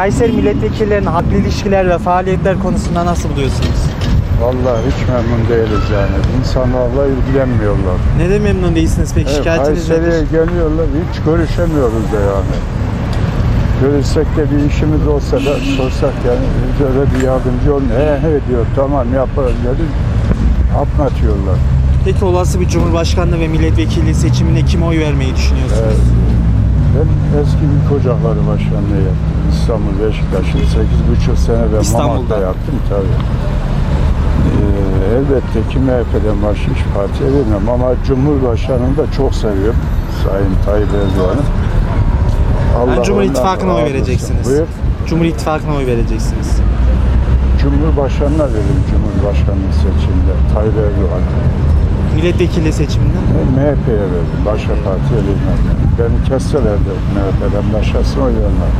Kayseri milletvekillerinin halkla ilişkiler ve faaliyetler konusunda nasıl buluyorsunuz? Vallahi hiç memnun değiliz yani. İnsanlarla ilgilenmiyorlar. Neden memnun değilsiniz peki? Evet, Şikayetiniz Kayseri'ye nedir? geliyorlar, hiç görüşemiyoruz da yani. Görüşsek de bir işimiz olsa da sorsak yani bize öyle bir yardımcı olmuyor. He he diyor, tamam yaparız dedi. Atlatıyorlar. Peki olası bir cumhurbaşkanlığı ve milletvekili seçimine kime oy vermeyi düşünüyorsunuz? Evet. Ben eski Ülke Ocakları Başkanlığı yaptım. İstanbul Beşiktaş'ın 8,5 sene ben İstanbul'da. Mamak'ta yaptım tabii. Ee, elbette ki MHP'den başka hiç partiye vermem ama Cumhurbaşkanı'nı da çok seviyorum. Sayın Tayyip Erdoğan'ı. Allah Yani Cumhur ondan İttifakı'na oy razı olsun. vereceksiniz. Buyur. Cumhur İttifakı'na oy vereceksiniz. Cumhurbaşkanı'na verin Cumhurbaşkanlığı seçiminde Tayyip Erdoğan. Milletvekili seçiminde. MHP'ye verdim. Başka partiye vermem. Beni kesseler de MHP'den başkasına oy vermem.